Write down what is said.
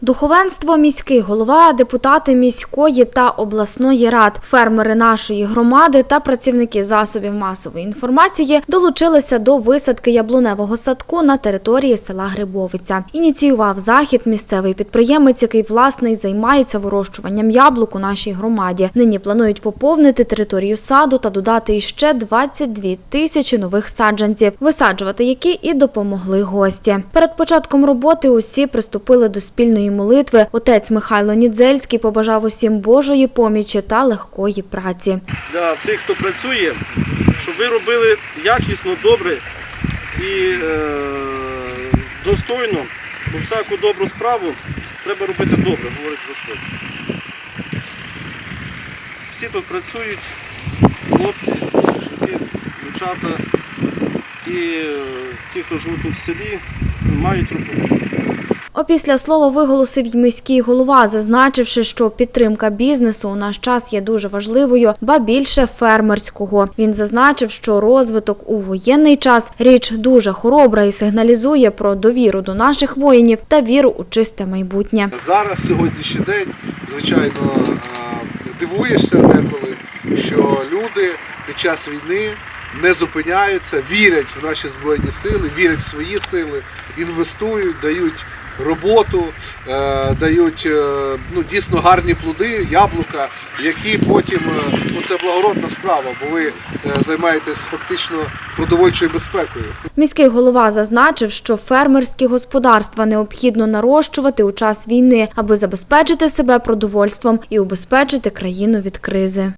Духовенство, міський голова, депутати міської та обласної рад, фермери нашої громади та працівники засобів масової інформації долучилися до висадки яблуневого садку на території села Грибовиця. Ініціював захід місцевий підприємець, який власне займається вирощуванням яблук у нашій громаді. Нині планують поповнити територію саду та додати іще 22 тисячі нових саджанців, висаджувати які і допомогли гості. Перед початком роботи усі приступили до спільної молитви. Отець Михайло Нідзельський побажав усім Божої помічі та легкої праці. для тих, хто працює, щоб ви робили якісно, добре і е, достойно, бо всяку добру справу треба робити добре, говорить Господь. Всі тут працюють, хлопці, жінки, дівчата і е, ті, хто живуть тут в селі, мають роботу. Опісля слова виголосив й міський голова, зазначивши, що підтримка бізнесу у наш час є дуже важливою, ба більше фермерського. Він зазначив, що розвиток у воєнний час річ дуже хоробра і сигналізує про довіру до наших воїнів та віру у чисте майбутнє. Зараз, сьогоднішній день, звичайно, дивуєшся деколи, що люди під час війни не зупиняються, вірять в наші збройні сили, вірять в свої сили, інвестують, дають роботу, е, дають е, ну, дійсно гарні плоди, яблука, які потім е, ну, це благородна справа, бо ви займаєтесь фактично продовольчою безпекою. Міський голова зазначив, що фермерські господарства необхідно нарощувати у час війни, аби забезпечити себе продовольством і убезпечити країну від кризи.